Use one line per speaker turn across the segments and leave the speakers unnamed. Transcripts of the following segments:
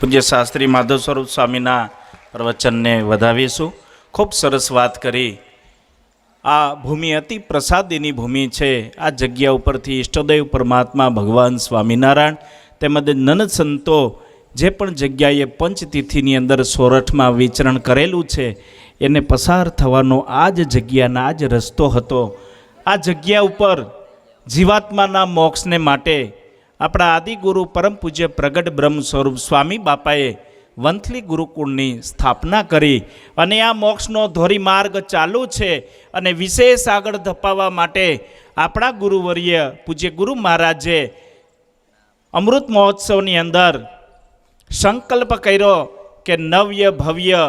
પૂજ્ય શાસ્ત્રી માધવ સ્વરૂપ સ્વામીના પ્રવચનને વધાવીશું. ખૂબ સરસ વાત કરી. આ ભૂમિ અતિ પ્રસાદીની ભૂમિ છે. આ જગ્યા ઉપરથી ઈષ્ટદેવ પરમાત્મા, ભગવાન સ્વામિનારાયણ તેમજ નન સંતો જે પણ જગ્યાએ પંચતિથિની અંદર સોરઠમાં વિચરણ કરેલું છે, એને પસાર થવાનો આ જ જગ્યાના આ જ રસ્તો હતો. આ જગ્યા ઉપર જીવાત્માના મોક્ષને માટે આપણા આદિગુરુ પરમ પૂજ્ય પ્રગટ બ્રહ્મ સ્વરૂપ સ્વામી બાપાએ વંથલી ગુરુકુળની સ્થાપના કરી અને આ મોક્ષનો ધોરી માર્ગ ચાલુ છે અને વિશેષ આગળ ધપાવવા માટે આપણા ગુરુવર્ય પૂજ્ય ગુરુ મહારાજે અમૃત મહોત્સવની અંદર સંકલ્પ કર્યો કે નવ્ય ભવ્ય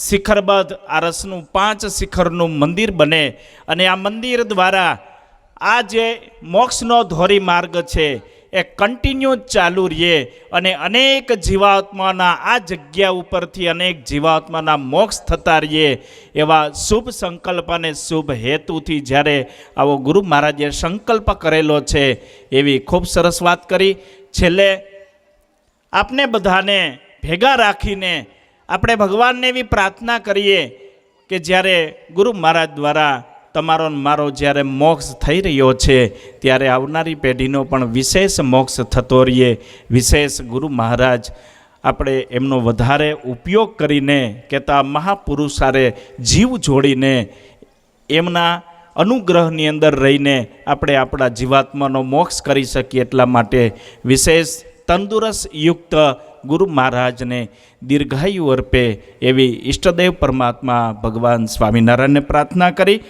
શિખરબદ્ધ આ રસનું પાંચ શિખરનું મંદિર બને અને આ મંદિર દ્વારા આ જે મોક્ષનો ધોરી માર્ગ છે એ કન્ટિન્યુ ચાલુ રહે અને અનેક જીવાત્માના આ જગ્યા ઉપરથી અનેક જીવાત્માના મોક્ષ થતા રહીએ એવા શુભ સંકલ્પ અને શુભ હેતુથી જ્યારે આવો ગુરુ મહારાજે સંકલ્પ કરેલો છે એવી ખૂબ સરસ વાત કરી. છેલ્લે આપને બધાને ભેગા રાખીને આપણે ભગવાનને એવી પ્રાર્થના કરીએ કે જ્યારે ગુરુ મહારાજ દ્વારા તમારો મારો જ્યારે મોક્ષ થઈ રહ્યો છે, ત્યારે આવનારી પેઢીનો પણ વિશેષ મોક્ષ થતો રહીએ. વિશેષ ગુરુ મહારાજ, આપણે એમનો વધારે ઉપયોગ કરીને કહેતા મહાપુરુષારે જીવ જોડીને એમના અનુગ્રહની અંદર રહીને આપણે આપણા જીવાત્માનો મોક્ષ કરી શકીએ એટલા માટે વિશેષ તંદુરસ્ત યુક્ત ગુરુ મહારાજને દીર્ઘાયુ અર્પે એવી ઈષ્ટદેવ પરમાત્મા ભગવાન સ્વામિનારાયણને પ્રાર્થના કરી.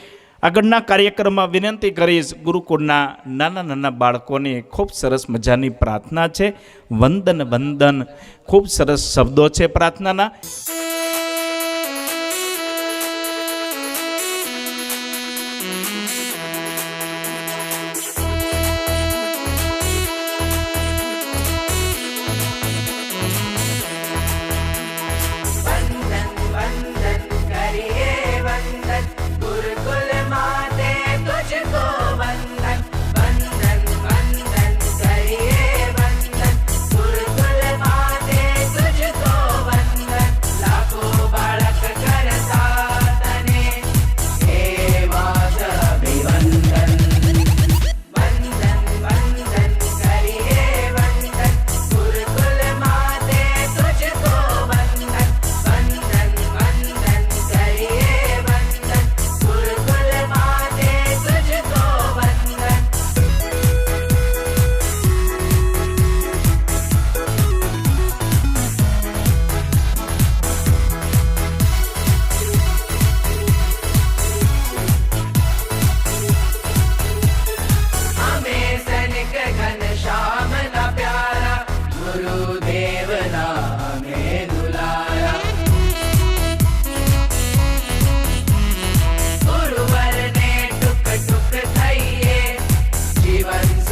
આગળના કાર્યક્રમમાં વિનંતી કરીશ ગુરુકુળના નાના નાના બાળકોની ખૂબ સરસ મજાની પ્રાર્થના છે. વંદન વંદન. ખૂબ સરસ શબ્દો છે પ્રાર્થનાના.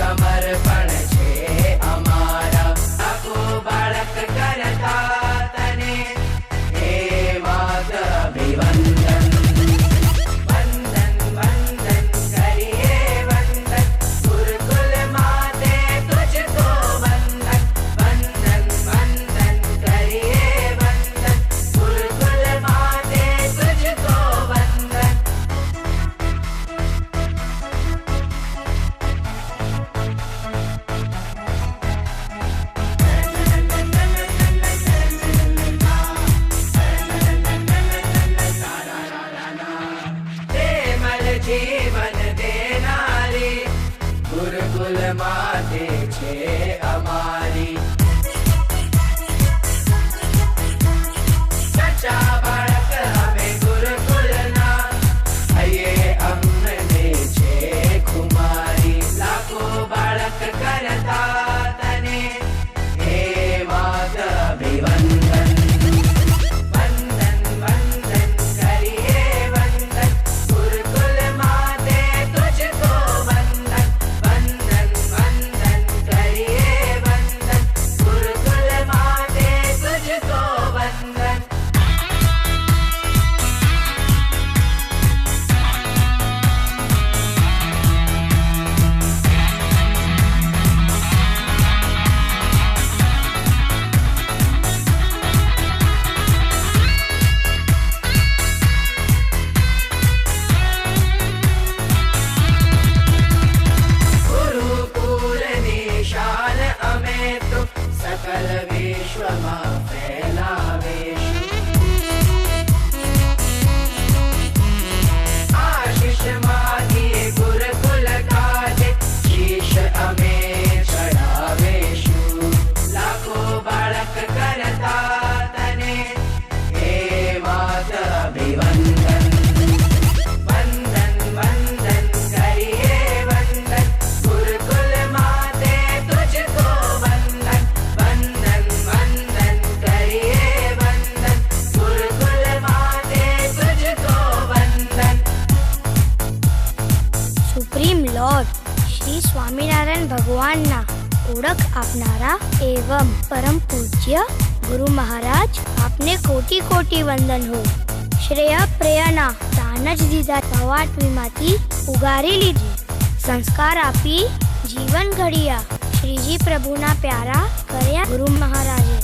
समर्पण જીવન દેનારી ગુરુકુલ માતે
છે અમારે સ્વામિનારાયણ ભગવાનના ઓળખ આપનારા એવં પરમ પૂજ્ય ગુરુ મહારાજ આપને કોટી કોટી વંદન હો શ્રેય પ્રેયના દાન જ દીધા પવાટવીમાંથી ઉગારી લીધી. સંસ્કાર આપી જીવન ઘડિયા. શ્રીજી પ્રભુના પ્યારા કર્યા ગુરુ મહારાજે.